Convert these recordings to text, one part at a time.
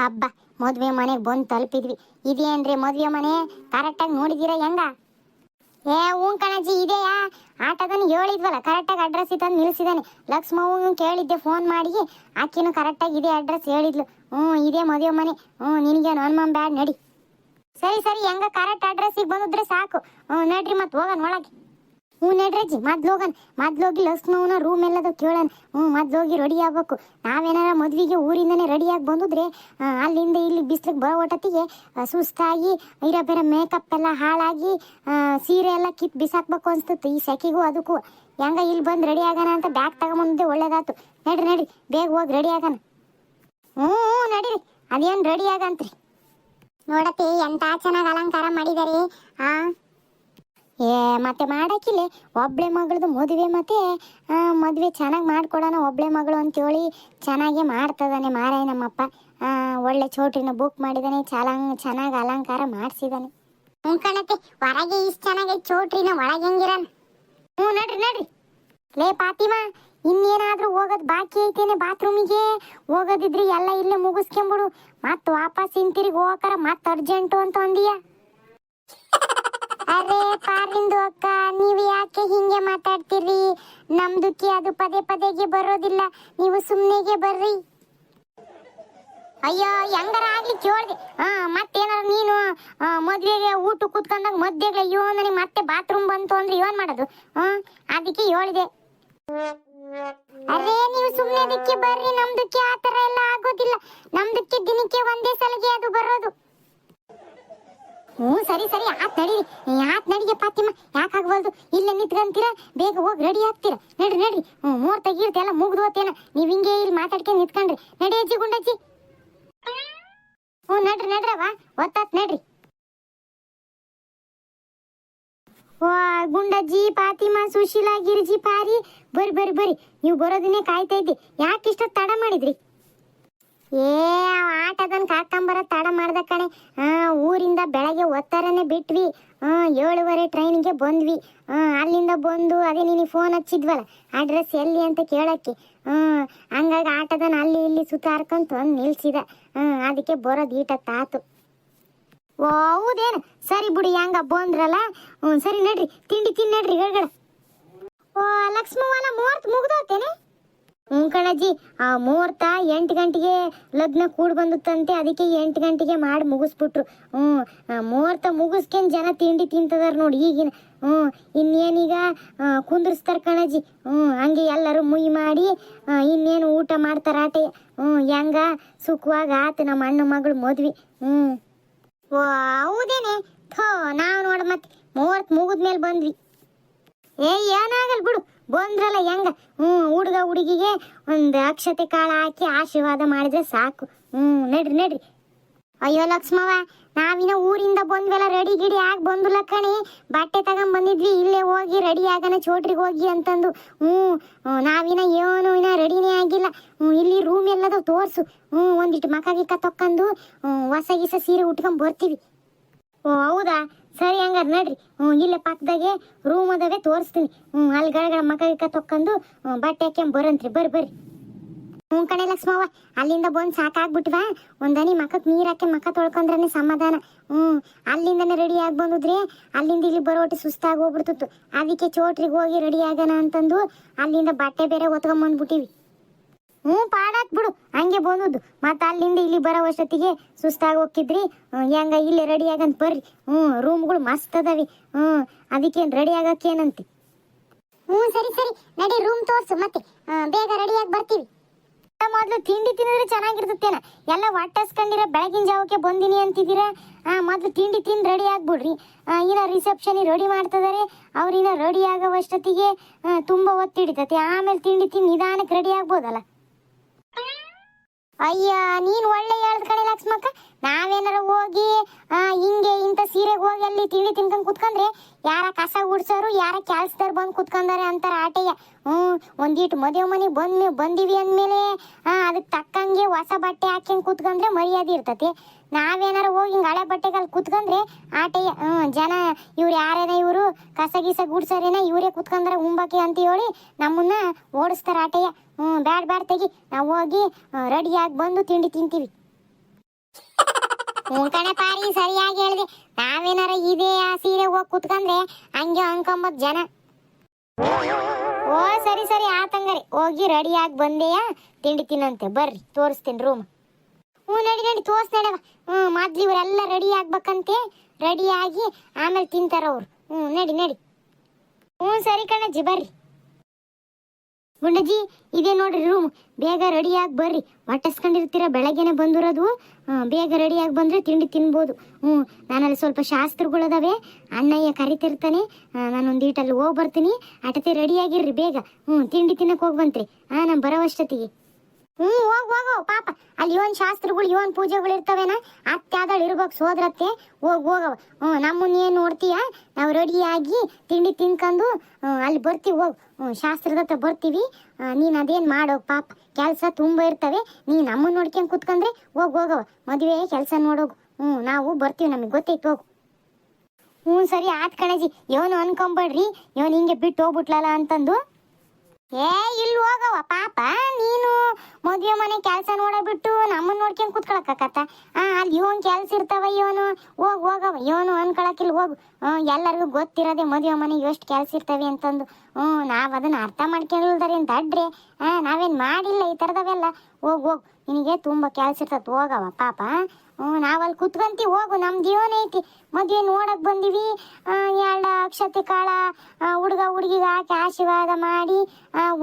ಹಬ್ಬ ಮದುವೆ ಮನೆಗೆ ಬಂದು ತಲುಪಿದ್ವಿ. ಇದೇನ್ರಿ ಮದುವೆ ಮನೆ? ಕರೆಕ್ಟಾಗಿ ನೋಡಿದ್ದೀರಾ ಹೆಂಗ? ಏ, ಹ್ಞೂ ಕಣಜ್ಜಿ, ಇದೆಯಾ? ಆಟೋದನ್ನು ಹೇಳಿದ್ವಲ್ಲ ಕರೆಕ್ಟಾಗಿ ಅಡ್ರೆಸ್ ಇತ್ತಂದು ಲಕ್ಷ್ಮ ಲಕ್ಷ್ಮವ್ವನು ಕೇಳಿದ್ದೆ ಫೋನ್ ಮಾಡಿ. ಆಕಿನೂ ಕರೆಕ್ಟಾಗಿ ಇದೇ ಅಡ್ರೆಸ್ ಹೇಳಿದ್ಲು. ಹ್ಞೂ, ಇದೇ ಮದುವೆ ಮನೆ. ಹ್ಞೂ ನಿನಗೇನು ಅನುಮಾನ ಬ್ಯಾಡ್ ನಡಿ. ಸರಿ ಸರಿ, ಹೆಂಗ ಕರೆಕ್ಟ್ ಅಡ್ರೆಸ್ಸಿಗೆ ಬಂದಿದ್ರೆ ಸಾಕು. ಹ್ಞೂ, ನಡ್ರಿ ಮತ್ತೆ ಹೋಗೋಣ ಒಳಗೆ. ಹ್ಞೂ ನಡ್ರಜ್ಜಿ, ಮೊದ್ಲು ಹೋಗೋಣ ಮೊದ್ಲು ಹೋಗಿ ಲಸ್ನವನ ರೂಮ್ ಎಲ್ಲದ ಕೇಳೋಣ ಹ್ಞೂ, ಮೊದ್ಲು ಹೋಗಿ ರೆಡಿ ಆಗ್ಬೇಕು. ನಾವೇನಾರ ಮದ್ವಿಗೆ ಊರಿಂದನೇ ರೆಡಿಯಾಗಿ ಬಂದಿದ್ರೆ ಅಲ್ಲಿಂದ ಇಲ್ಲಿ ಬಿಸ್ಲಿಗೆ ಬರೋ ಒಟ್ಟತ್ತಿಗೆ ಸುಸ್ತಾಗಿ, ಇರೋ ಬೇರೆ ಮೇಕಪ್ ಎಲ್ಲ ಹಾಳಾಗಿ ಸೀರೆ ಎಲ್ಲ ಕಿತ್ ಬಿಸಾಕ್ಬೇಕು ಅನ್ಸ್ತಿತ್ತು ಈ ಸೆಕೆಗೂ ಅದಕ್ಕೂ. ಹೆಂಗ ಇಲ್ಲಿ ಬಂದು ರೆಡಿ ಆಗೋಣ ಅಂತ ಬ್ಯಾಗ್ ತಗೊಂಬಂದಿದ್ದೆ ಒಳ್ಳೇದಾಯ್ತು ನಡ್ರಿ ನಡ್ರಿ, ಬೇಗ ಹೋಗಿ ರೆಡಿ ಆಗೋಣ ಹ್ಞೂ ಹ್ಞೂ ನಡೀರಿ. ಅದೇನು ರೆಡಿ ಆಗಂತ್ರಿ? ನೋಡತ್ತಿ, ಎಂತ ಚೆನ್ನಾಗಿ ಅಲಂಕಾರ ಮಾಡಿದಾರೆ? ಆ? ಏ, ಮತ್ತೆ ಮಾಡಾಕಿಲ್ಲ ಒಬ್ಳೆ ಮಗಳದು ಮದುವೆ ಮತ್ತೆ ಮದುವೆ ಚೆನ್ನಾಗಿ ಮಾಡ್ಕೊಡೋಣ ಒಬ್ಳೆ ಮಗಳು ಅಂತ ಹೇಳಿ ಚೆನ್ನಾಗೆ ಮಾಡ್ತದಾನೆ ಮಾರಾಯ ನಮ್ಮಪ್ಪ ಒಳ್ಳೆ ಚೋಟ್ರಿನ ಬುಕ್ ಮಾಡಿದಾನೆ ಚಲಂಗ್ ಚೆನ್ನಾಗಿ ಅಲಂಕಾರ ಮಾಡಿಸಿದಾನೆ. ಹ್ಞೂ ಕಣತೆ, ಹೊರಗೆ ಇಷ್ಟು ಚೆನ್ನಾಗಿ ಚೋಟ್ರಿನ ಒಳಗೆ ಹೆಂಗಿರಲ್ಲ ಹ್ಞೂ, ನಡ್ರಿ ನಡ್ರಿ. ಲೇ ಪಾತಿಮಾ, ಇನ್ನೇನಾದ್ರೂ ಹೋಗೋದು ಬಾಕಿ ಐತೇನೆ ಬಾತ್ರೂಮಿಗೆ? ಹೋಗೋದಿದ್ರಿ ಎಲ್ಲ ಇಲ್ಲೇ ಮುಗಿಸ್ಕೊಂಬಿಡು. ಮತ್ತೆ ವಾಪಸ್ ಹಿಂತಿರುಗಿ ಹೋಗಕಾರ ಮತ್ತೆ ಅರ್ಜೆಂಟು ಅಂತ ಅಂದಿಯಾ? ಅರೆ ಪಾರಿಂದು ಅಕ್ಕ, ನೀವು ಯಾಕೆ ಹಿಂಗೆ ಮಾತಾಡ್ತೀರಿ? ನಮ್ದಕ್ಕೆ ಅದು ಪದೇ ಪದೇಗೆ ಬರೋದಿಲ್ಲ, ನೀವು ಸುಮ್ಮನೆಗೆ ಬರ್ರಿ. ಅಯ್ಯೋ, ಹೆಂಗಾರ ಆಗ್ಲಿ ಕೇಳ್ದೆ. ಹಾ ಮತ್ತೇನಾರ ನೀನು ಮದ್ವೆಗೆ ಊಟ ಕೂತ್ಕೊಂಡಾಗ ಮಧ್ಯೆಗೆ ಅಯ್ಯೋ, ನನಗೆ ಮತ್ತೆ ಬಾತ್ರೂಮ್ ಬಂತು ಅಂದ್ರೆ ಏನ್ ಮಾಡೋದು? ಹಾ ಅದಕ್ಕೆ ಹೇಳಿದೆ. ಅರೇ, ನೀವು ಸುಮ್ಮನೆ ಅದಕ್ಕೆ ಬರ್ರಿ. ನಮ್ದಕ್ಕೆ ಆ ಎಲ್ಲ ಆಗೋದಿಲ್ಲ. ನಮ್ದಕ್ಕೆ ದಿನಕ್ಕೆ ಒಂದೇ ಸಲಗೆ ಅದು ಬರೋದು. ಹ್ಞೂ, ಸರಿ ಸರಿ, ಆತ್ ನಡೀರಿ. ಯಾಕೆ ನಡಿಗೆ ಪಾತಿಮ್ಮ, ಯಾಕೆ ಆಗ್ಬಲ್ದು ಇಲ್ಲೇ ನಿಂತ್ಕಂತೀರ ಬೇಗ ಹೋಗಿ ರೆಡಿ ಆಗ್ತೀರ? ನಡ್ರಿ ನಡ್ರಿ. ಹ್ಞೂ ಮೂರ್ ತೆಗೀರ್ತಿ ಎಲ್ಲ ಮುಗ್ದು ಹೋತೇನ. ನೀವು ಹಿಂಗೆ ಇಲ್ಲಿ ಮಾತಾಡ್ಕೊಂಡು ನಿಂತ್ಕೊಂಡ್ರಿ. ನಡಿ ಅಜ್ಜಿ, ಗುಂಡಜ್ಜಿ. ಹ್ಞೂ, ನಡ್ರಿ ನಡ್ರವ ಒತ್ತಾತ್ ನಡ್ರಿ. ಗುಂಡಜ್ಜಿ ಪಾತಿಮಾ ಸುಶೀಲಾ, ಗಿರಿಜಿ, ಪಾರಿ. ಬರ್ರಿ ಬರ್ರಿ ಬರ್ರಿ. ನೀವು ಬರೋದನ್ನೇ ಕಾಯ್ತಾ ಇದ್ದೆ. ಯಾಕೆ ಇಷ್ಟೊತ್ತು ತಡ ಮಾಡಿದ್ರಿ? ಏ ಆಟದನ್ ಕಾಕಂಬರ ತಡ ಮಾಡ್ದ ಕಣೆ. ಊರಿಂದ ಬೆಳಗ್ಗೆ ಒತ್ತಾರನೆ ಬಿಟ್ವಿ. ಏಳುವರೆ ಟ್ರೈನಿಗೆ ಬಂದ್ವಿ. ಅಲ್ಲಿಂದ ಬಂದು ಅದೇ ನಿನಗೆ ಫೋನ್ ಹಚ್ಚಿದ್ವಲ್ಲ ಅಡ್ರೆಸ್ ಎಲ್ಲಿ ಅಂತ ಕೇಳಕ್ಕೆ. ಹಂಗಾಗಿ ಆಟದನ್ ಅಲ್ಲಿ ಇಲ್ಲಿ ಸುತ್ತಾರ್ಕೊಂತ ಬಂದು ನಿಲ್ಸಿದ ಅದಕ್ಕೆ ಬರೋದು ಈಟತ್ತಾತು. ಓ, ಹೌದೇನು? ಸರಿ ಬಿಡಿ, ಹೆಂಗ ಬಂದ್ರಲ್ಲ? ಹ್ಞೂ, ಸರಿ ನಡ್ರಿ, ತಿಂಡಿ ತಿನ್ನಡ್ರಿ ನಡ್ರಿ ಓ, ಲಕ್ಷ್ಮವ್ವನ ಮೂವತ್ತು ಮುಗ್ದೋತೇನೆ? ಹ್ಞೂ ಕಣಜ್ಜಿ, ಆ ಮುಹೂರ್ತ ಎಂಟು ಗಂಟೆಗೆ ಲಗ್ನ ಕೂಡಿ ಬಂದುತ್ತಂತೆ, ಅದಕ್ಕೆ ಎಂಟು ಗಂಟೆಗೆ ಮಾಡಿ ಮುಗಿಸ್ಬಿಟ್ರು. ಹ್ಞೂ ಮುಹೂರ್ತ ಮುಗಿಸ್ಕೊಂಡು ಜನ ತಿಂಡಿ ತಿಂತದಾರ ನೋಡಿ ಈಗಿನ. ಹ್ಞೂ, ಇನ್ನೇನೀಗ ಕುಂದ್ರಿಸ್ತಾರ ಕಣಜ್ಜಿ. ಹ್ಞೂ, ಹಂಗೆ ಎಲ್ಲರೂ ಮುಯ್ ಮಾಡಿ ಇನ್ನೇನು ಊಟ ಮಾಡ್ತಾರ ಆಟೆ. ಹ್ಞೂ, ಹೆಂಗ? ಸುಖವಾಗಿ ಆತು ನಮ್ಮ ಅಣ್ಣ ಮಗಳು ಮದ್ವಿ. ಹ್ಞೂ. ಓ, ಹೌದೇನೆ? ಥೋ, ನಾವು ನೋಡ ಮತ್ತೆ ಮುಹೂರ್ತ ಮುಗಿದ್ಮೇಲೆ ಬಂದ್ವಿ. ಏ ಏನಾಗಲ್ಲ ಬಿಡು. ಬಂದ್ರಲ್ಲ ಹೆಂಗ? ಹ್ಞೂ ಹುಡುಗ ಹುಡುಗಿಗೆ ಒಂದು ಅಕ್ಷತೆ ಕಾಳ ಹಾಕಿ ಆಶೀರ್ವಾದ ಮಾಡಿದ್ರೆ ಸಾಕು. ಹ್ಞೂ ನಡ್ರಿ ನಡ್ರಿ. ಅಯ್ಯೋ ಲಕ್ಷ್ಮವ ನಾವಿನ ಊರಿಂದ ಬಂದ್ವೆಲ್ಲ, ರೆಡಿ ಗಿಡಿ ಆಗಿ ಬಂದು ಕಣಿ. ಬಟ್ಟೆ ತಗೊಂಡ್ ಬಂದಿದ್ವಿ, ಇಲ್ಲೇ ಹೋಗಿ ರೆಡಿ ಆಗನ ಚೋಟ್ರಿಗೆ ಹೋಗಿ ಅಂತಂದು. ಹ್ಞೂ ನಾವಿನ ಏನು ಇನ್ನ ರೆಡಿನೇ ಆಗಿಲ್ಲ. ಹ್ಞೂ ಇಲ್ಲಿ ರೂಮ್ ಎಲ್ಲದ ತೋರ್ಸು. ಹ್ಞೂ ಒಂದಿಟ್ಟು ಮಕ ಗಿಕ್ಕ ತೊಕ್ಕಂದು ಹ್ಞೂ ಹೊಸ ಗೀಸ ಸೀರೆ ಉಟ್ಕೊಂಡ್ ಬರ್ತೀವಿ. ಓ, ಹೌದಾ? ಸರಿ ಹಂಗಾರ ನಡ್ರಿ. ಹ್ಞೂ, ಇಲ್ಲೇ ಪಕ್ಕದಾಗೆ ರೂಮ್ ಅದಾವೆ, ತೋರಿಸ್ತೀನಿ. ಹ್ಞೂ, ಅಲ್ಲಿ ಗಳಗಳ ಮಕ ಗಿಕ್ಕ ತೊಕ್ಕೊಂಡು ಬಟ್ಟೆ ಹಾಕ್ಯಂಬ ಬರಂತ್ರಿ. ಬರ್ರಿ ಬರ್ರಿ. ಹ್ಞೂ ಕಣೆ ಲಕ್ಷ್ಮವ್ವ, ಅಲ್ಲಿಂದ ಬಂದು ಸಾಕಾಗ್ಬಿಟ್ವಾ. ಒಂದನಿ ಮಕಕ್ಕೆ ನೀರು ಹಾಕಿ ಮಕ ತೊಳ್ಕೊಂಡ್ರೆ ಸಮಾಧಾನ. ಹ್ಞೂ, ಅಲ್ಲಿಂದನೇ ರೆಡಿ ಆಗಿ ಬಂದಿದ್ರಿ, ಅಲ್ಲಿಂದ ಇಲ್ಲಿ ಬರೋಟಿ ಸುಸ್ತಾಗಿ ಹೋಗ್ಬಿಡ್ತಿತ್ತು. ಅದಕ್ಕೆ ಚೋಟ್ರಿಗೆ ಹೋಗಿ ರೆಡಿ ಆಗೋಣ ಅಂತಂದು, ಅಲ್ಲಿಂದ ಬಟ್ಟೆ ಬೇರೆ ಒತ್ಕೊಂಬಂದ್ಬಿಟ್ಟಿವಿ ಹ್ಞೂ ಪಾಡಾತ್ ಬಿಡು. ಹಂಗೆ ಬಂದದ್ದು ಮತ್ತೆ ಅಲ್ಲಿಂದ ಇಲ್ಲಿ ಬರೋ ಅಷ್ಟೊತ್ತಿಗೆ ಸುಸ್ತಾಗಿ ಹೋಗಿದ್ರಿ ಹೆಂಗ ಇಲ್ಲಿ ರೆಡಿ ಆಗಂತ ಬರ್ರಿ. ಹ್ಞೂ ರೂಮ್ಗಳು ಮಸ್ತ್ ಅದಾವೆ. ಹ್ಞೂ ಅದಕ್ಕೇನು ರೆಡಿ ಆಗಕ್ಕೇನಂತೆ ಹ್ಞೂ, ಸರಿ ಸರಿ. ನಡಿ ರೂಮ್ ತೋರ್ಸು, ಮತ್ತೆ ಬೇಗ ರೆಡಿಯಾಗಿ ಬರ್ತೀವಿ. ಮೊದಲು ತಿಂಡಿ ತಿಂದ್ರೆ ಚೆನ್ನಾಗಿರ್ತೇನ ಎಲ್ಲ ಹೊಟ್ಟಸ್ಕೊಂಡಿರ ಬೆಳಗಿನ ಜಾವಕ್ಕೆ ಬಂದಿನಿ ಅಂತಿದ್ದೀರಾ? ಮೊದಲು ತಿಂಡಿ ತಿಂದು ರೆಡಿ ಆಗ್ಬಿಡ್ರಿ. ಇನ್ನ ರಿಸೆಪ್ಷನ್ ರೆಡಿ ಮಾಡ್ತಿದಾರೆ. ಅವ್ರಿನ ರೆಡಿ ಆಗೋವಷ್ಟೊತ್ತಿಗೆ ತುಂಬಾ ಹೊತ್ತಿಡಿತತಿ ಆಮೇಲೆ ತಿಂಡಿ ತಿಂದು ನಿಧಾನಕ್ಕೆ ರೆಡಿ ಆಗ್ಬೋದಲ್ಲ? ಅಯ್ಯ, ನೀನ್ ಒಳ್ಳೆ ಹೇಳ್ದ ಕಣೆ ಲಕ್ಷ್ಮಕ್ಕ. ನಾವೇನಾರ ಹೋಗಿ ಹಿಂಗೆ ಇಂಥ ಸೀರೆಗೆ ಹೋಗಿ ಅಲ್ಲಿ ತಿಂಡಿ ತಿನ್ಕೊಂಡ್ ಕುತ್ಕೊಂಡ್ರೆ ಯಾರ ಕಸ ಗುಡ್ಸೋರು, ಯಾರ ಕೆಲ್ಸದವ್ರು ಬಂದು ಕುತ್ಕೊಂಡಾರೆ ಅಂತಾರ ಆಟೆಯ ಹ್ಮ್, ಒಂದೀಟ್ ಮದುವೆ ಮನೆಗೆ ಬಂದ್, ಬಂದಿವಿ ಅಂದ್ಮೇಲೆ ಅದಕ್ಕೆ ತಕ್ಕಂಗೆ ಹೊಸ ಬಟ್ಟೆ ಹಾಕ್ಯಂಡ್ ಕುತ್ಕೊಂಡ್ರೆ ಮರ್ಯಾದೆ ಇರ್ತತಿ. ನಾವೇನಾರ ಹೋಗಿ ಹಿಂಗ್ ಹಳೆ ಬಟ್ಟೆಗಲ್ಲಿ ಕುತ್ಕೊಂಡ್ರೆ ಆಟೆಯ ಹ್ಮ್ ಜನ ಇವ್ರು ಯಾರೇನ ಇವರು? ಕಸ ಗೀಸ ಗುಡ್ಸಾರೇನ? ಇವರೇ ಕುತ್ಕೊಂಡ್ರೆ ಉಂಬಕ್ಕೆ ಅಂತ ಹೇಳಿ ನಮ್ಮನ್ನ ಓಡಿಸ್ತಾರ ಆಟೆಯ. ಹ್ಮ್, ಬ್ಯಾಡ್ ಬ್ಯಾಡ್ ತೆಗಿ. ನಾವು ಹೋಗಿ ರೆಡಿಯಾಗಿ ಬಂದು ತಿಂಡಿ ತಿಂತೀವಿ. ಹ್ಞೂ ಕಣೆ ಪಾರಿ ಸರಿಯಾಗಿ ಹೇಳ್ದೆ. ನಾವೇನಾರ ಇದೇ ಆ ಸೀರೆ ಹೋಗಿ ಕುತ್ಕಂದ್ರೆ ಹಂಗೆ ಅನ್ಕೊಂಬದ್ ಜನ. ಓ, ಸರಿ ಸರಿ, ಆತಂಗರಿ. ಹೋಗಿ ರೆಡಿ ಆಗಿ ಬಂದೆಯಾ, ತಿಂಡಿ ತಿನ್ನಂತೆ. ಬರ್ರಿ, ತೋರಿಸ್ತೀನಿ ರೂಮ್. ಹ್ಞೂ, ನಡಿ ತೋರ್ಸ್ ನಡವ. ಹ್ಞೂ, ಮೊದ್ಲು ಇವರೆಲ್ಲ ರೆಡಿ ಆಗ್ಬೇಕಂತೆ. ರೆಡಿ ಆಗಿ ಆಮೇಲೆ ತಿಂತಾರ ಅವ್ರು. ಹ್ಞೂ, ನಡಿ ನಡಿ. ಹ್ಞೂ, ಸರಿ ಜಿ ಬರ್ರಿ. ಗುಂಡಜ್ಜಿ, ಇದೇ ನೋಡ್ರಿ ರೂಮ್ ಬೇಗ ರೆಡಿಯಾಗಿ ಬರ್ರಿ. ಹೊಟ್ಟಸ್ಕೊಂಡಿರ್ತೀರ ಬೆಳಗ್ಗೆನೆ ಬಂದಿರೋದು. ಬೇಗ ರೆಡಿಯಾಗಿ ಬಂದ್ರೆ ತಿಂಡಿ ತಿನ್ಬೋದು. ಹ್ಞೂ, ನಾನಲ್ಲಿ ಸ್ವಲ್ಪ ಶಾಸ್ತ್ರಗಳದಾವೆ. ಅಣ್ಣಯ್ಯ ಕರಿತಿರ್ತಾನೆ. ನಾನೊಂದು ಈಟಲ್ಲಿ ಹೋಗಿ ಬರ್ತೀನಿ. ಅಟತೆ ರೆಡಿಯಾಗಿರ್ರಿ ಬೇಗ. ಹ್ಞೂ, ತಿಂಡಿ ತಿನ್ನಕ್ಕೆ ಹೋಗಿ ಬಂತ್ರಿ. ಹಾಂ ನಾನು ಬರೋವಷ್ಟೊತ್ತಿಗೆ ಹ್ಞೂ, ಹೋಗ್, ಹೋಗೋ ಪಾಪ. ಅಲ್ಲಿ ಇವನ್ ಶಾಸ್ತ್ರಗಳು, ಇವನ್ ಪೂಜೆಗಳು ಇರ್ತವೇನ? ಅತ್ತಾದಳು ಇರ್ಬೇಕು, ಸೋದ್ರತ್ತೆ. ಹೋಗ್ ಹೋಗವ ಹ್ಞೂ, ನಮ್ಮನ್ನ ಏನು ನೋಡ್ತೀಯ? ನಾವು ರೆಡಿಯಾಗಿ ತಿಂಡಿ ತಿನ್ಕೊಂಡು ಅಲ್ಲಿ ಬರ್ತೀವಿ, ಹೋಗ್. ಹ್ಞೂ, ಶಾಸ್ತ್ರದ ಹತ್ರ ಬರ್ತೀವಿ. ನೀನು ನೀನ್ ಅದೇನ್ ಮಾಡೋ ಪಾಪ. ಕೆಲಸ ತುಂಬ ಇರ್ತವೆ. ನೀ ನಮ್ಮನ್ನ ನೋಡ್ಕೊಂಡು ಕುತ್ಕೊಂಡ್ರೆ ಹೋಗ್ ಹೋಗವ ಮದುವೆ, ಕೆಲಸ ನೋಡೋಗು ಹ್ಞೂ, ನಾವು ಬರ್ತೀವಿ ನಮಗೆ ಗೊತ್ತೈತೆ ಹೋಗು. ಹ್ಞೂ, ಸರಿ, ಆತ್ ಕಣಜಿ. ಇವನು ಅನ್ಕೊಂಬೇಡ್ರಿ. ಇವನು ಹಿಂಗೆ ಬಿಟ್ಟು ಹೋಗ್ಬಿಟ್ಲಲ್ಲ ಅಂತಂದು. ಏ, ಇಲ್ಲಿ ಹೋಗವ ಪಾಪ, ನೀನು ಮದುವೆ ಮನೆ ಕೆಲಸ ನೋಡಬಿಟ್ಟು ನಮ್ಮನ್ನ ನೋಡ್ಕೊಂಡು ಕುತ್ಕೊಳಕತ್ತ ಅಲ್ಲಿ ಇವನ್ ಕೆಲ್ಸ ಇರ್ತಾವ ಇವನು. ಹೋಗ್ ಹೋಗವ ಇವನು ಅನ್ಕೊಳಕಿಲ್ಲ ಹೋಗು. ಎಲ್ಲರಿಗೂ ಗೊತ್ತಿರೋದೆ ಮದುವೆ ಮನೆಗೆ ಎಷ್ಟು ಕೆಲ್ಸ ಇರ್ತವೆ ಅಂತಂದು. ಹ್ಞೂ, ನಾವು ಅದನ್ನ ಅರ್ಥ ಮಾಡ್ಕೊಂಡಿಲ್ದಾರೆ ಅಂತ ಅಡ್ರಿ. ನಾವೇನ್ ಮಾಡಿಲ್ಲ ಈ ಥರದವೆಲ್ಲ ಹೋಗ್ ಹೋಗ್, ನಿನಗೆ ತುಂಬಾ ಕೆಲ್ಸ ಇರ್ತದೆ ಹೋಗವ ಪಾಪ. ಹ್ಞೂ, ನಾವಲ್ಲಿ ಕುತ್ಕಂತಿ ಹೋಗು ನಮ್ಮ ಜೀವನ ಐತಿ. ಮದುವೆ ನೋಡಕ್ ಬಂದಿವಿ ಎರಡು ಅಕ್ಷತೆ ಕಾಳ ಹುಡುಗ ಹುಡುಗಿಗೆ ಹಾಕಿ ಆಶೀರ್ವಾದ ಮಾಡಿ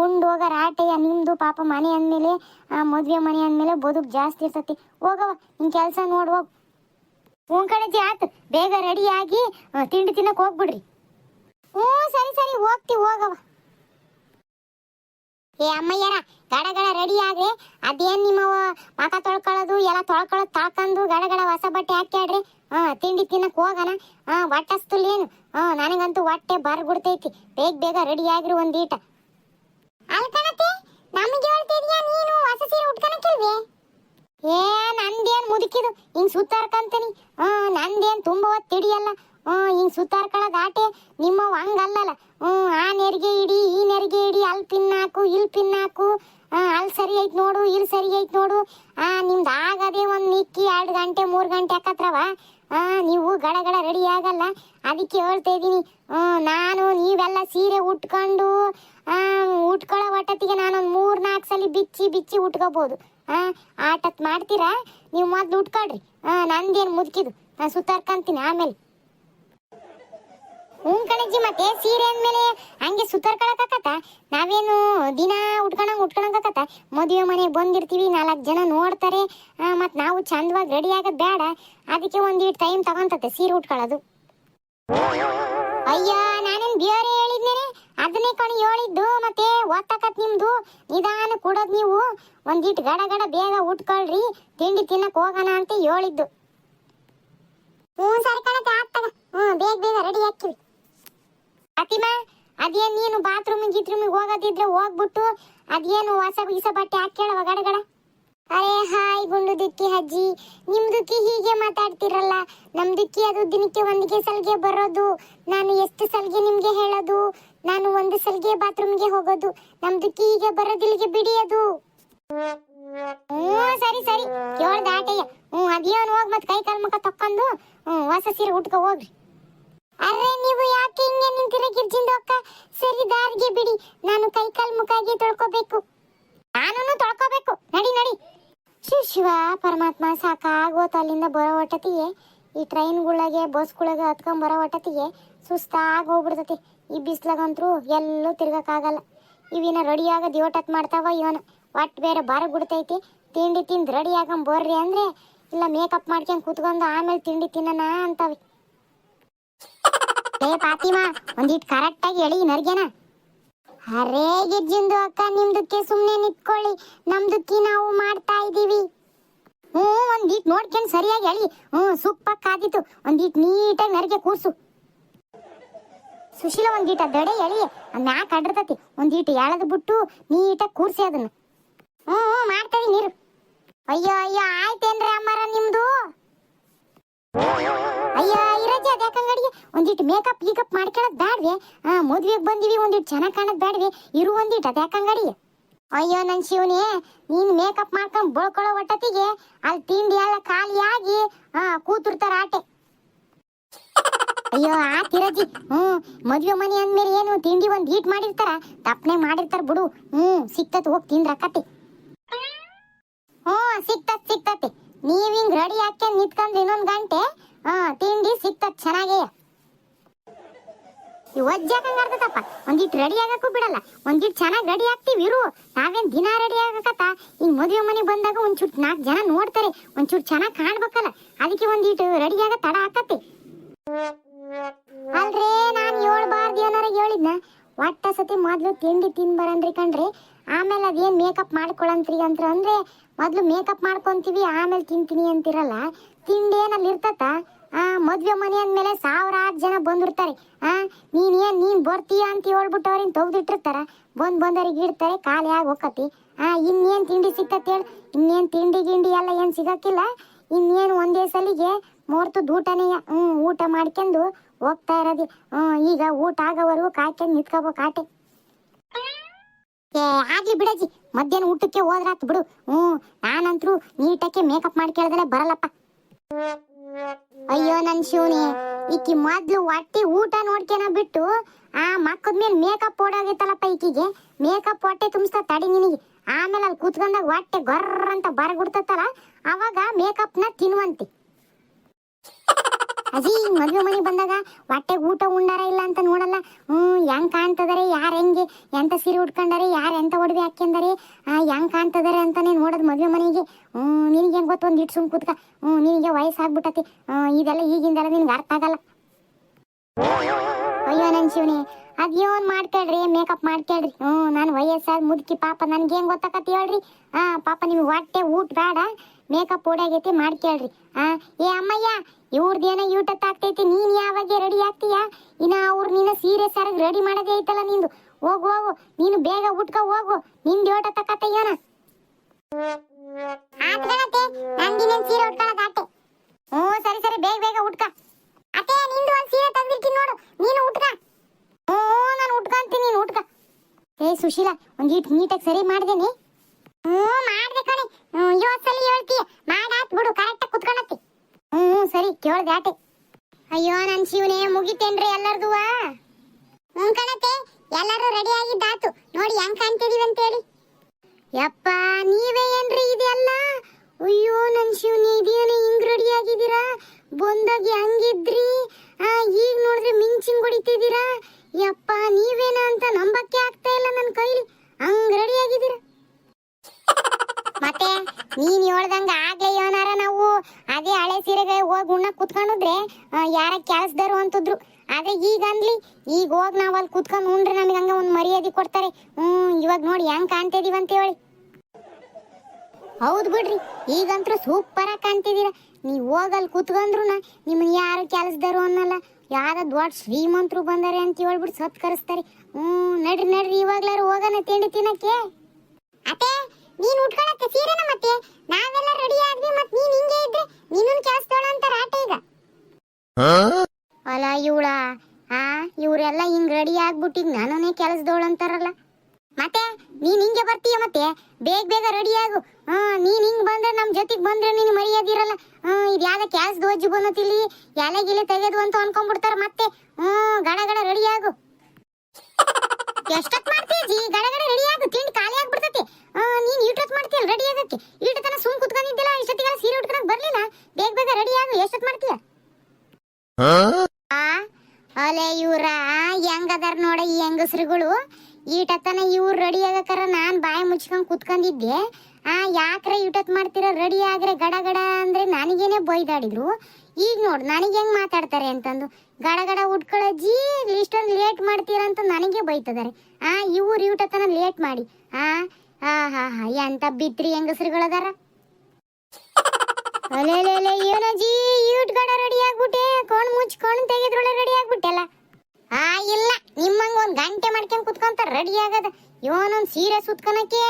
ಉಂಡು ನಿಮ್ಮದು ರಾಟೆಯ ನಿಮ್ದು ಪಾಪ ಮನೆ ಅಂದಮೇಲೆ ಮದುವೆ ಮನೆ ಅಂದಮೇಲೆ ಬದುಕು ಜಾಸ್ತಿ ಇರ್ತತಿ. ಹೋಗವ ನಿನ್ ಕೆಲಸ ನೋಡ್, ಹೋಗ್. ಹ್ಞೂ ಕಣಜಿ ಆತು. ಬೇಗ ರೆಡಿಯಾಗಿ ತಿಂಡಿ ತಿನ್ನಕ್ ಹೋಗ್ಬಿಡ್ರಿ. ಹ್ಞೂ, ಸರಿ ಸರಿ ಹೋಗ್ತಿವಿ ಹೋಗವ ಏ ಅಮ್ಮಯ್ಯರ, ಗಡಗಡ ರೆಡಿ ಆಗ್ರಿ ಅದೇನ್ ನಿಮ್ಮ ಮಾತ ತೊಳ್ಕೊಳ್ಳೋದು, ಎಲ್ಲ ತೊಳ್ಕೊಳ್ಳೋದು ತೊಳ್ಕೊಂಡು ಗಡಗಡ ಹೊಸ ಬಟ್ಟೆ ಹಾಕ್ಯಾಡ್ರಿ ಹಾ, ತಿಂಡಿ ತಿನ್ನಕ್ ಹೋಗಣ. ಹಾ ಏನು? ಹಾ, ನನಗಂತೂ ಹೊಟ್ಟೆ ಬರ್ಬಿಡ್ತೈತಿ. ಬೇಗ ಬೇಗ ರೆಡಿ ಆಗ್ರಿ ಒಂದೀಟ. ಅಲ್ಕಣತೆ ನಮಗೆ ನೀನು ಹೊಸ ಏ, ನಂದೇನ್ ಮುದುಕಿದು. ಹಿಂಗ್ ಸುತ್ತಾರ್ಕಂತೀನಿ ಹಾ, ನಂದೇನ್ ತುಂಬಾ ಹೊತ್ತು ಹ್ಮ್, ಹಿಂಗ್ ಸುತ್ತಾರ್ಕೊಳ್ಳೋದು ಆಟೆ. ನಿಮ್ಮವ್ ಹಂಗಲ್ಲಲ್ಲ ಹ್ಮ್, ಆ ನೆರಿಗೆ ಇಡಿ, ಈ ನೆರಿಗೆ ಇಡಿ ಅಲ್ಲಿ ಪಿನ್ ಹಾಕು ಇಲ್ಲಿ ಪಿನ್ ಹಾಕು. ಅಲ್ಲಿ ಸರಿ ಐತ್ ನೋಡು ಇಲ್ಲಿ ಸರಿ ಐತ್ ನೋಡು. ಆ, ನಿಮ್ದು ಆಗದೆ ಒಂದ್ ನಿಕ್ಕಿ ಎರಡು ಗಂಟೆ, ಮೂರು ಗಂಟೆ ಹಾಕತ್ರವ? ಆ, ನೀವು ಗಡ ಗಡ ರೆಡಿ ಆಗಲ್ಲ. ಅದಕ್ಕೆ ಹೇಳ್ತಾ ಹ್ಮ್, ನಾನು ನೀವೆಲ್ಲ ಸೀರೆ ಉಟ್ಕೊಂಡು ಉಟ್ಕೊಳ್ಳೋ ಒಟ್ಟತ್ತಿಗೆ ನಾನೊಂದು ಮೂರ್ ನಾಲ್ಕು ಸಲ ಬಿಚ್ಚಿ ಬಿಚ್ಚಿ ಉಟ್ಕೋಬಹುದು ಆ, ಆಟತ್ ಮಾಡ್ತೀರಾ? ನೀವು ಮೊದ್ಲು ಉಟ್ಕೊಳ್ರಿ. ಹಾ ನಂದೇನು ಮುದುಕಿದು? ನಾನು ಸುತ್ತಾರ್ಕಂತೀನಿ ಆಮೇಲೆ. ಕಣಜ್ಜಿ ಮತ್ತೆ ಸೀರೆ ಅಂದ್ಮೇಲೆ ಹಂಗೆ ಸುತ್ತಾರ್ಕೊಳಕತ್ತ ನಾವೇನು ದಿನ ಉಟ್ಕೊಳಂಗ್ ಉಟ್ಕೊಳಕತ್ತ ಮದುವೆ ಮನೆಗೆ ಬಂದಿರ್ತೀವಿ, ನಾಲ್ಕು ಜನ ನೋಡ್ತಾರೆ. ಮತ್ತು ನಾವು ಚಂದವಾಗಿ ರೆಡಿ ಆಗೋದು ಬೇಡ. ಅದಕ್ಕೆ ಒಂದೀಟ್ ಟೈಮ್ ತಗೊಂತತೆ ಸೀರೆ ಉಟ್ಕೊಳ್ಳೋದು. ಅಯ್ಯ, ನಾನೇನ್ ಬೇರೆ ಹೇಳಿದ್ನೇನೆ? ಅದನ್ನೇ ಕಣಿ ಹೇಳಿದ್ದು. ಮತ್ತೆ ಒತ್ತಾಕತ್ ನಿಮ್ದು. ನಿಧಾನ ಕೊಡೋದ್ ನೀವು. ಒಂದಿಟ್ಟು ಗಡ ಗಡ ಬೇಗ ಉಟ್ಕೊಳ್ರಿ. ತಿಂಡಿ ತಿನ್ನಕ್ ಹೋಗೋಣ ಅಂತ ಹೇಳಿದ್ದು. ಹ್ಞೂ, ಸರಿ ಕಣತೆ ಆಗ್ತಗ ಹ್ಞೂ ಬೇಗ ಬೇಗ ರೆಡಿ ಹಾಕಿವಿ ಅತಿಮಾ ಅದೇನ್ ನೀನು ಹೋಗದಿದ್ರೆ ಹೋಗೋದಿದ್ರೆ ಹೋಗ್ಬಿಟ್ಟು ಅದೇನು ಹೊಸ ಗೀಸ ಬಟ್ಟೆ ಹಾಕ್ಯಾಳ ಒಗಡಗಡ ಅರೆ ಹಾಯ್ ಗುಂಡು ದಿಕ್ಕಿ ಅಜ್ಜಿ ನಿಮ್ದಕ್ಕಿ ಹೀಗೆ ಮಾತಾಡ್ತಿರಲ್ಲ ನಮ್ದುಕ್ಕಿ ಅದು ದಿನಕ್ಕೆ ಒಂದಿಗೆ ಸಲ್ಗೆ ಬರೋದು, ನಾನು ಎಷ್ಟು ಸಲ್ಗೆ ನಿಮ್ಗೆ ಹೇಳೋದು, ನಾನು ಒಂದು ಸಲ್ಗೆ ಬಾತ್ರೂಮ್ಗೆ ಹೋಗೋದು ನಮ್ದಕ್ಕಿ ಹೀಗೆ ಬರೋದಿಲ್ಲಿಗೆ ಬಿಡಿಯೋದು ಹ್ಞೂ, ಸರಿ ಸರಿ ಕೇಳ್ದ ಆಟಯ್ಯ ಹ್ಞೂ ಅದೇನು ಹೋಗ್ ಮತ್ತೆ ಕೈ ಕಾಲು ಮುಖ ತಕ್ಕೊಂಡು, ಹ್ಞೂ, ಹೊಸ ಸೀರೆ ಉಟ್ಕೊ ಹೋಗ್ರಿ. ಅರೆ, ನೀವು ಯಾಕೆ ಹಿಂಗೆ ನಿಂತಿರ ಗಿರ್ಜಿಂದ ಅಕ್ಕ? ಸರಿ, ದಾರಿಗೆ ಬಿಡಿ. ನಾನು ಕೈ ಕಾಲು ಮುಖಾಗಿ ತೊಳ್ಕೋಬೇಕು. ನಾನು ತೊಳ್ಕೋಬೇಕು. ನಡಿ ನಡಿ. ಶಿವ ಶಿವ ಪರಮಾತ್ಮ ಸಾಕಾಗೋತ ಅಲ್ಲಿಂದ ಬರೋ ಹೊಟ್ಟತಿಗೆ. ಈ ಟ್ರೈನ್ಗಳಿಗೆ, ಬಸ್ಗಳಿಗೆ ಹತ್ಕೊಂಡ್ ಬರೋ ಹೊಟ್ಟತಿಗೆ ಸುಸ್ತಾಗಿ ಹೋಗ್ಬಿಡ್ತತಿ ಈ ಬಿಸ್ಲಾಗಂತರೂ ಎಲ್ಲೂ ತಿರ್ಗಕ್ಕಾಗಲ್ಲ. ಇವಿನ ರೆಡಿ ಆಗೋದು ಯೋಟತ್ ಮಾಡ್ತಾವ ಇವನು. ಒಟ್ಟು ಬೇರೆ ಬಾರ ಬಿಡ್ತೈತಿ ತಿಂಡಿ ತಿಂದು ರೆಡಿ ಆಗಂ ಬರ್ರಿ ಅಂದ್ರೆ, ಇಲ್ಲ ಮೇಕಪ್ ಮಾಡ್ಕೊಂಡ್ ಕೂತ್ಕೊಂಡು ಆಮೇಲೆ ತಿಂಡಿ ತಿನ್ನೋಣ ಅಂತವೆ. ಏ ಪಾತಿಮಾ ಒಂದಿಟ್ ಕರೆಕ್ಟಾಗಿ ಎಳಿ ನರ್ಗೆನ. ಅರೇ ಗಿಜ್ಜಿಂದು ಅಕ್ಕ, ನಿಮ್ದಕ್ಕೆ ಸುಮ್ನೆ ನಿಂತ್ಕೊಳ್ಳಿ. ನಮ್ದಕ್ಕೆ ನಾವು ಮಾಡ್ತಾ ಇದೀವಿ ಹ್ಞೂ, ಒಂದೀಟ್ ನೋಡ್ಕೊಂಡು ಸರಿಯಾಗಿ ಹೇಳಿ ಹ್ಞೂ ಸೂಪರ್ ಕಾದಿತ್ತು. ಒಂದೀಟ್ ನೀಟಾಗಿ ನರ್ಗೆ ಕೂರ್ಸು. ಸುಶೀಲ ಒಂದೀಟ ದಡೆ ಎಳಿ. ಮ್ಯಾಕ್ ಅಡ್ರತತಿ. ಒಂದೀಟ್ ಎಳೆದು ಬಿಟ್ಟು ನೀಟಾಗಿ ಕೂರ್ಸಿ ಅದನ್ನ. ಹ್ಞೂ ಹ್ಞೂ, ಮಾಡ್ತಾ ಇದೀನಿ ನೀರು ಅಯ್ಯೋ ಅಯ್ಯೋ, ಆಯ್ತೇನ್ರಿ ಅಮ್ಮರ ನಿಮ್ದು? ಒಂದಿಟ್ಟು ಮೇಕಪ್ ಗೀಕಪ್ ಮಾಡ್ಕೊಳ್ಳೋದು ಬ್ಯಾಡ್ವಿ ಮದ್ವೆಗ್ ಬಂದಿವಿ ಒಂದಿಟ್ಟು ಚೆನ್ನಾಗಿ ಕಾಣೋದು ಬ್ಯಾಡ್ವಿ ಇರು ಒಂದಿಟ್ಟು ಅದ ಯಾಕಂಗಡಿ ಅಯ್ಯೋ, ನನ್ ಶಿವನೇ, ನೀನ್ ಮೇಕಪ್ ಮಾಡ್ಕೊಂಡ್ ಬಳ್ಕೊಳ್ಳೋ ಒಟ್ಟತಿಗೆ ಅಲ್ಲಿ ತಿಂಡಿ ಎಲ್ಲ ಖಾಲಿ ಆಗಿ ಆಟೆ. ಅಯ್ಯೋ, ಆ ತಿರಜಿ. ಹ್ಮ್ ಮದ್ವೆ ಮನೆ ಅಂದ್ಮೇಲೆ ಏನು, ತಿಂಡಿ ಒಂದ್ ಈಟ್ ಮಾಡಿರ್ತಾರ ತಪ್ಪನೆ ಮಾಡಿರ್ತಾರ ಬಿಡು. ಹ್ಮ್ ಸಿಕ್ತತ್ ಹೋಗ್ ತಿಂದ್ರಕತಿ ಹ್ಮ್ ಸಿಕ್ತತ್, ಸಿಕ್ತತಿ. ನೀವ್ ಹಿಂಗ್ ರೆಡಿ ಹಾಕ್ಯಂಡ್ ನಿತ್ಕೊಂಡ್ ಇನ್ನೊಂದ್ ಗಂಟೆ ಹಾ ತಿಂಡಿ ಸಿಕ್ತತ್, ಚೆನ್ನಾಗೇ. ಒಜ್ಜಾಕಂಗಾರ್ತದಪ್ಪ ಒಂದಿಟ್ ರೆಡಿ ಆಗಕ್ಕೂ ಬಿಡಲ್ಲ. ಒಂದಿಟ್ ಚೆನ್ನಾಗಿ ರೆಡಿ ಆಗ್ತೀವಿ, ಇರು. ನಾವೇನ್ ದಿನ ರೆಡಿ ಆಗಕತ್ತ? ಈಗ ಮದುವೆ ಮನೆ ಬಂದಾಗ ಒಂದ್ ಚೂಟ್ ನಾಲ್ಕು ಜನ ನೋಡ್ತಾರೆ. ಒಂಚೂರು ಚೆನ್ನಾಗಿ ಕಾಣ್ಬೇಕಲ್ಲ. ಅದಕ್ಕೆ ಒಂದಿಟ್ ರೆಡಿ ಆಗ ತಡ ಆಕತಿ ಅಲ್ರೇ, ನಾನ್ ಹೇಳ್ಬಾರ್ದು ಏನಾರ ಹೇಳಿದ್ನ? ಒಟ್ಟ ಸತಿ ಮೊದ್ಲು ತಿಂಡಿ ತಿನ್ ಬರನ್ರಿ ಕಣ್ರಿ. ಆಮೇಲೆ ಅದೇನ್ ಮೇಕಪ್ ಮಾಡ್ಕೊಳಂತ್ರಿ ಅಂತ ಅಂದ್ರೆ, ಮೊದ್ಲು ಮೇಕಪ್ ಮಾಡ್ಕೊಂತೀವಿ, ಆಮೇಲೆ ತಿಂತೀನಿ ಅಂತಿರಲ್ಲ. ತಿಂಡಿ ಏನಲ್ಲಿ ಇರ್ತತ ಆ, ಮದ್ವೆ ಮನೆ ಅಂದ್ಮೇಲೆ ಸಾವಿರಾರು ಜನ ಬಂದಿರ್ತಾರೆ. ಆ, ನೀನ್ ಏನ್ ನೀನ್ ಬರ್ತೀಯ ಅಂತ ಹೇಳ್ಬಿಟ್ಟು ಅವ್ರಿನ್ ತೆಗ್ದಿಟ್ಟಿರ್ತಾರ. ಬಂದ್ ಬಂದವ್ರಿಗೆ ಇಡ್ತಾರೆ, ಖಾಲಿ ಆಗಿ ಹೋಗತಿ ಆ, ಇನ್ನೇನ್ ತಿಂಡಿ ಸಿಕ್ತತ್ ಹೇಳಿ. ಇನ್ನೇನ್ ತಿಂಡಿ ಗಿಂಡಿ ಎಲ್ಲ ಏನ್ ಸಿಗಕ್ಕಿಲ್ಲ. ಇನ್ನೇನು ಒಂದೇ ಸಲಿಗೆ ಮೂರ್ತದ ಊಟನೇ, ಹ್ಮ್, ಊಟ ಮಾಡ್ಕೊಂಡು ಹೋಗ್ತಾ ಇರೋದು. ಹ್ಮ್, ಈಗ ಊಟ ಆಗೋವರೆಗೂ ಕಾಯ್ಕೊಂಡು ನಿಂತ್ಕೋಬೇಕು ಆಟೆ ಏ, ಆಗ್ಲಿ ಬಿಡಜ್ಜಿ. ಮಧ್ಯಾಹ್ನ ಊಟಕ್ಕೆ ಹೋದ್ರಾತ್ ಬಿಡು. ಹ್ಮ್, ನಾನಂತ್ರು ನೀಟಕ್ಕೆ ಮೇಕಪ್ ಮಾಡ್ಕೇಳ್ದಲೆ ಬರಲ್ಲಪ್ಪ. ಅಯ್ಯೋ ನನ್ ಶಿವನಿ, ಈಕಿ ಮೊದ್ಲು ಹೊಟ್ಟಿ ಊಟ ನೋಡ್ಕೇನ ಬಿಟ್ಟು ಆ ಮಕ್ಕದ ಮೇಲೆ ಮೇಕಪ್ ಓಡಾಗೈತಲ್ಲಪ್ಪ ಈಕಿಗೆ. ಮೇಕಪ್ ಹೊಟ್ಟೆ ತುಂಬಿಸ್ತಾ ತಡಿ ನಿನಗೆ. ಆಮೇಲೆ ಅಲ್ಲಿ ಕೂತ್ಕೊಂಡಾಗ ಹೊಟ್ಟೆ ಗೊರ್ರ ಅಂತ ಬರಗುಡ್ತತ್ತಲ್ಲ ಅವಾಗ ಮೇಕಪ್ನ ತಿನ್ನುವಂತಿ. ಅಜಿ, ಮದ್ವೆ ಮನೆಗೆ ಬಂದಾಗ ಹೊಟ್ಟೆಗೆ ಊಟ ಉಂಡಾರ ಇಲ್ಲ ಅಂತ ನೋಡಲ್ಲ. ಹ್ಮ್ ಹೆಂಗ್ ಕಾಣ್ತದಾರೆ, ಯಾರ್ ಹೆಂಗೆ, ಎಂತ ಸೀರೆ ಉಟ್ಕೊಂಡಾರೆ, ಯಾರ್ ಎಂತ ಒಡವೆ ಹಾಕ್ಯಂದಾರೆ ಹೆಂಗ್ ಕಾಣ್ತದಾರೆ ಅಂತಾನೆ ನೋಡೋದು ಮದ್ವೆ ಮನೆಗೆ. ಹ್ಮ್ ನಿನಗೆ ಹೆಂಗ್ ಗೊತ್ತು ಒಂದ್ ಇಟ್ಟು ಸುಮ್ ಕೂತ್ಕ. ಹ್ಮ್ ನಿನಗೆ ವಯಸ್ಸಾಗ್ಬಿಟ್ಟತಿ ಇದೆಲ್ಲ ಈಗಿಂದೆಲ್ಲ ನಿನ್ಗೆ ಅರ್ಥ ಆಗಲ್ಲ. ಅಯ್ಯೋ ನನ್ನ ಶಿವನಿ ಅದೇನ್ ಮಾಡ್ಕೇಳ್ರಿ ಮೇಕಪ್ ಮಾಡ್ಕೇಳ್ರಿ ಹ್ಮ್ ನಾನು ವಯಸ್ಸಾಗಿ ಮುದುಕಿ ಪಾಪ, ನನ್ಗೆ ಏನ್ ಗೊತ್ತಾಕತಿ ಹೇಳ್ರಿ. ಆ, ಪಾಪ ನಿಮ್ಗೆ ಹೊಟ್ಟೆ ಊಟ ಬೇಡ ಮೇಕಪ್ ಓಡಾಗೈತಿ ಮಾಡ್ಕೇಳ್ರಿ ಆ, ಏ ಅಮ್ಮಯ್ಯ ಇವ್ರದ್ದೇನೋ ಯೂಟತ್ ಆಗ್ತೈತಿ, ನೀನ್ ಯಾವಾಗ ರೆಡಿ ಆಗ್ತೀಯ? ಇನ್ನ ಅವ್ರು ನಿನ್ನ ಸೀರೆ ಆಗಿ ರೆಡಿ ಮಾಡೋದೇ ಐತಲ್ಲ ನಿಂದು. ಹೋಗು ಹೋಗು, ನೀನು ಬೇಗ ಉಟ್ಕ, ಹೋಗು. ನಿಂದು ಯೋಟ ತಕತ್ತಯ್ಯೋನ ಆತ್ಗಳತ್ತೆ ನಂದಿನೇನ್ ಸೀರೆ ಉಟ್ಕೊಳ್ಳೋದು ಆಟೆ ಹ್ಞೂ, ಸರಿ ಸರಿ, ಬೇಗ ಬೇಗ ಉಟ್ಕ. ಅತ್ತೆ, ನಿಂದು ಒಂದ್ ಸೀರೆ ತಂದಿರ್ತೀನಿ ನೋಡು. ನೀನು ಉಟ್ಕ. ಹ್ಞೂ, ನಾನು ಉಟ್ಕೊಂತೀನಿ, ನೀನು ಉಟ್ಕ. ಏ ಸುಶೀಲಾ, ಒಂದ್ ಈಟ್ ನೀಟಾಗಿ ಸರಿ ಮಾಡ್ದೇನಿ ಹ್ಞೂ ಮಾಡ್ದೆ ಕಣೆ ಹ್ಞೂ ಇವತ್ತು ಸಲ ಹೇಳ್ತೀಯ ಮಾಡಾತ್ ಬಿಡು ಕರೆಕ್ಟಾಗಿ ಕುತ್ಕೊಳತ್ತಿ ಹ್ಞೂ ಆಟೆ ಅಯ್ಯೋ, ನನ್ ಶಿವನೇ, ಮುಗಿತೇನ್ರಿ ಎಲ್ಲರದು ಹ್ಞೂ ಕಣತೆ, ಎಲ್ಲರೂ ರೆಡಿ ಆಗಿದ್ದಾತು. ನೋಡಿ, ಹೆಂಗ್ ಕಾಣ್ತಿದೀವಿ ಅಂತೇಳಿ ಯಪ್ಪ, ನೀವೇ ಏನ್ರಿ ಇದೆಲ್ಲ? ಅಯ್ಯೋ, ನನ್ ಶಿವನಿ, ಇದೇನು ಹಿಂಗ್ ರೆಡಿ ಆಗಿದ್ದೀರಾ ಬಂದಾಗಿ ಹಂಗಿದ್ರಿ? ಈಗ ನೋಡಿದ್ರೆ ಮಿಂಚಿಂಗ್ ಹೊಡಿತಿದ್ದೀರಾ? ಯಪ್ಪ, ನೀವೇನ ಅಂತ ನಂಬಕ್ಕೆ ಆಗ್ತಾ ಇಲ್ಲ ನನ್ನ ಕೈಲಿ. ಹಂಗ್ ರೆಡಿ ಆಗಿದ್ದೀರಾ? ಮತ್ತೆ ನೀನ್ ಹೇಳ್ದಂಗ ಆಗ್ಲೇ ಏನಾರ ನಾವು ಅದೇ ಹಳೆ ಸೀರೆಗೆ ಹೋಗಿ ಉಣ್ಣ ಕುತ್ಕೊಂಡಿದ್ರೆ ಯಾರ ಕೆಲ್ಸದಾರು ಅಂತಿದ್ರು. ಆದ್ರೆ ಈಗ ಅನ್ಲಿ ಈಗ ಹೋಗಿ ನಾವ್ ಅಲ್ಲಿ ಕುತ್ಕೊಂಡು ಉಂಡ್ರೆ ನಮಗೆ ಹಂಗ ಒಂದ್ ಮರ್ಯಾದೆ ಕೊಡ್ತಾರೆ. ಹ್ಮ್, ಇವಾಗ ನೋಡಿ ಹೆಂಗ್ ಕಾಣ್ತಿದೀವಿ ಅಂತ ಹೇಳಿ. ಹೌದು ಬಿಡ್ರಿ ಈಗಂತೂ ಸೂಪರ್ ಆಗಿ ಕಾಣ್ತಿದ್ದೀರ ನೀವು ಹೋಗಲ್ ಕೂತ್ಕೊಂಡ್ರು ನಿಮ್ಮನ್ನ ಯಾರು ಕೆಲಸದಾರು ಅನ್ನಲ್ಲ. ಯಾರ ದೊಡ್ಡ ಶ್ರೀಮಂತರು ಬಂದಾರೆ ಅಂತ ಹೇಳ್ಬಿಟ್ಟು ಸತ್ಕರಿಸ್ತಾರೆ. ಹ್ಮ್, ನಡ್ರಿ ನಡ್ರಿ, ಇವಾಗ್ಲಾರು ಹೋಗನ ತಿಂಡಿ ತಿನ್ನಕ್ಕೆ. ಅತ್ತೆ! ನೀನ್ ಉಟ್ಕೊಳಕ್ಕೆ ಸೀರೆನ ಮತ್ತೆ? ನಾವೆಲ್ಲ ರೆಡಿ ಆದ್ವಿ ಮತ್ ನೀನ್ ಹಿಂಗೆ ಇದ್ರೆ ನೀನು ಕೆಲಸದೋಳ ಅಂತ ರಾಟ ಈಗ. ಅಲ್ಲ ಇವಳ? ಆ, ಇವರೆಲ್ಲ ಹಿಂಗ್ ರೆಡಿ ಆಗ್ಬಿಟ್ಟಿಗ್ ನಾನೇ ಕೆಲಸದೋಳು ಅಂತಾರಲ್ಲ. ಮತ್ತೆ, ನೀನ್ ಹಿಂಗೆ ಬರ್ತೀಯ ಮತ್ತೆ? ಬೇಗ ಬೇಗ ರೆಡಿ ಆಗು. ಹಾ ನೀನ್ ಹಿಂಗ್ ಬಂದ್ರೆ ನಮ್ ಜೊತೆಗ್ ಬಂದ್ರೆ ನೀನ್ ಮರ್ಯಾದಿರಲ್ಲ. ಹ್ಮ್ ಇದು ಯಾವ್ದ ಕ್ಯಾಸ್ ದೋಜಿ ಬಂದತಿಲಿ ಎಲೆ ಗಿಲೆ ತೆಗೆದು ಅಂತ ಅನ್ಕೊಂಡ್ಬಿಡ್ತಾರ ಮತ್ತೆ. ಹ್ಮ್ ಗಡ ಗಡ ರೆಡಿ ಆಗು. ಎಷ್ಟೊತ್ ಮಾಡ್ತೀಯ ಜಿ? ಗಡ ಗಡ ರೆಡಿ ಆಗು ತಿಂಡಿ ಖಾಲಿ ಆಗ್ಬಿಡ್ತತಿ. ನೀನ್ ಇಷ್ಟೊತ್ ಮಾಡ್ತೀಯ ರೆಡಿ ಆಗಕ್ಕೆ. ಈಟ ತನ ಸುಮ್ ಕುತ್ಕೊಂಡಿದ್ದಿಲ್ಲ ಇಷ್ಟೊತ್ತಿಗೆಲ್ಲ ಸೀರೆ ಉಟ್ಕೊಳಕ್ ಬರ್ಲಿಲ್ಲ? ಬೇಗ ಬೇಗ ರೆಡಿ ಆಗು ಎಷ್ಟೊತ್ ಮಾಡ್ತೀಯ? ಆ ಅಲೆ ಇವ್ರ ಹೆಂಗದಾರ ನೋಡ ಈ ಹೆಂಗಸ್ರುಗಳು? ಈಟತ್ತನ ಇವ್ರು ರೆಡಿ ಆಗಕ್ಕಾರ ನಾನ್ ಬಾಯಿ ಮುಚ್ಕೊಂಡ್ ಕುತ್ಕೊಂಡಿದ್ದೆ ಆ, ಯಾಕ್ರೆ ಈಟತ್ ಮಾಡ್ತೀರ ರೆಡಿ ಆಗ್ರೆ ಗಡ ಗಡ ಅಂದ್ರೆ ನನಗೇನೆ ಬೈದಾಡಿದ್ರು. ಈಗ ನೋಡ್, ನನಗೆ ಹೆಂಗ್ ಮಾತಾಡ್ತಾರೆ ಅಂತಂದು. ಗಡ ಗಡ ಉಟ್ಕೊಳ್ಳಜ್ಜಿ ಇಷ್ಟೊಂದು ಲೇಟ್ ಮಾಡ್ತೀರ ಅಂತ ನನಗೆ ಬೈತದಾರೆ. ಆ, ಇವ್ರು ಇವ್ಟತನ ಲೇಟ್ ಮಾಡಿ. ಆ ಹಾ ಹಾ ಹಾ, ಎಂತ ಬಿತ್ರಿ ಹೆಂಗಸ್ರುಗಳದಾರ? ಅಲೆಲೆಲೆ ಏನಜ್ಜಿ ಇವ್ಟ್ ಗಡ ರೆಡಿ ಆಗ್ಬಿಟ್ಟೆ ಕೊಂಡು ಮುಚ್ಕೊಂಡು ತೆಗೆದ್ರೊಳೆ ರೆಡಿ ಆಗ್ಬಿಟ್ಟೆಲ್ಲ. ಆ, ಇಲ್ಲ. ನಿಮ್ಮಂಗ ಒಂದ್ ಗಂಟೆ ಮಾಡ್ಕೊಂಡ್ ಕುತ್ಕೊಂತ ರೆಡಿ ಆಗದ. ಇವನೊಂದ್ ಸೀರೆ ಸುತ್ಕೊನಕ್ಕೆ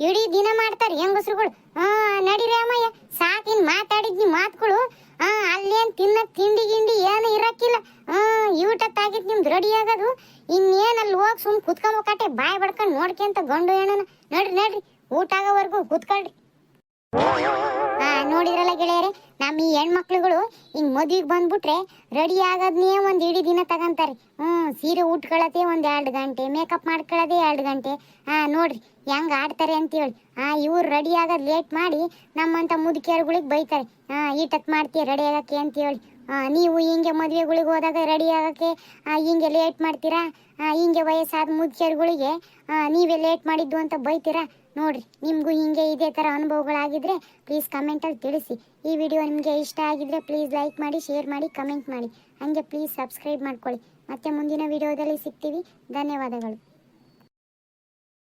ಇಡೀ ದಿನ ಮಾಡ್ತಾರ ಹೆಂಗಸ್ರುಗಳು. ಹಾ ನಡಿ ರಾಮಯ್ಯ ಸಾಕಿನ್ ಮಾತಾಡಿದ್ ನಿಮ್ ಮಾತುಗಳು. ಹಾ ಅಲ್ಲೇನ್ ತಿನ್ನ ತಿಂಡಿ ಗಿಂಡಿ ಏನು ಇರಕ್ಕಿಲ್ಲ. ಹಾ ಊಟತ್ತಾಗಿದ್ ನಿಮ್ದು ರೆಡಿ ಆಗದು. ಇನ್ನೇನ್ ಅಲ್ಲಿ ಹೋಗಿ ಸುಮ್ ಕುತ್ಕೊಂಬಕಾಟೆ ಬಾಯ್ ಬಡ್ಕೊಂಡ್ ನೋಡ್ಕೊಂತ ಗಂಡು ಏನನ ನಡ್ರಿ ನಡ್ರಿ. ಊಟ ಆಗೋವರೆಗೂ ಕುತ್ಕೊಳ್ರಿ. ನೋಡಿದ್ರಲ್ಲ ಗೆಳೆಯರೆ? ನಮ್ಮ ಈ ಹೆಣ್ಮಕ್ಳುಗಳು ಹಿಂಗ್ ಮದುವೆಗೆ ಬಂದ್ಬಿಟ್ರೆ ರೆಡಿ ಆಗೋದ್ನೇ ಒಂದ್ ಇಡೀ ದಿನ ತಗಂತಾರೆ. ಹ್ಞೂ ಸೀರೆ ಉಟ್ಕೊಳ್ಳೋದೇ ಒಂದು ಎರಡು ಗಂಟೆ ಮೇಕಪ್ ಮಾಡ್ಕೊಳ್ಳೋದೇ ಎರಡು ಗಂಟೆ. ಹಾಂ, ನೋಡ್ರಿ, ಹೆಂಗೆ ಆಡ್ತಾರೆ ಅಂತೇಳಿ ಹಾಂ, ಇವ್ರು ರೆಡಿ ಆಗೋದು ಲೇಟ್ ಮಾಡಿ ನಮ್ಮಂತ ಮುದುಕಿಯರುಗಳಿಗೆ ಬೈತಾರೆ. ಹಾಂ ಈಟತ್ ಮಾಡ್ತೀಯ ರೆಡಿ ಆಗಕ್ಕೆ ಅಂತೇಳಿ ಹೇಳಿ ನೀವು ಹಿಂಗೆ ಮದುವೆಗಳಿಗೆ ಹೋದಾಗ ರೆಡಿ ಆಗಕ್ಕೆ ಹಿಂಗೆ ಲೇಟ್ ಮಾಡ್ತೀರಾ? ಹಿಂಗೆ ವಯಸ್ಸಾದ ಮುದುಕಿಯರ್ಗಳಿಗೆ ನೀವೇ ಲೇಟ್ ಮಾಡಿದ್ದು ಅಂತ ಬೈತೀರಾ? ನೋಡ್ರಿ, ನಿಮಗೂ ಹಿಂಗೆ ಇದೇ ಥರ ಅನುಭವಗಳಾಗಿದ್ದರೆ ಪ್ಲೀಸ್ ಕಮೆಂಟಲ್ಲಿ ತಿಳಿಸಿ. ಈ ವಿಡಿಯೋ ನಿಮಗೆ ಇಷ್ಟ ಆಗಿದ್ರೆ ಪ್ಲೀಸ್ ಲೈಕ್ ಮಾಡಿ ಶೇರ್ ಮಾಡಿ ಕಮೆಂಟ್ ಮಾಡಿ. ಹಾಗೆ ಪ್ಲೀಸ್ ಸಬ್ಸ್ಕ್ರೈಬ್ ಮಾಡ್ಕೊಳ್ಳಿ. ಮತ್ತೆ ಮುಂದಿನ ವಿಡಿಯೋದಲ್ಲಿ ಸಿಗ್ತೀವಿ. ಧನ್ಯವಾದಗಳು.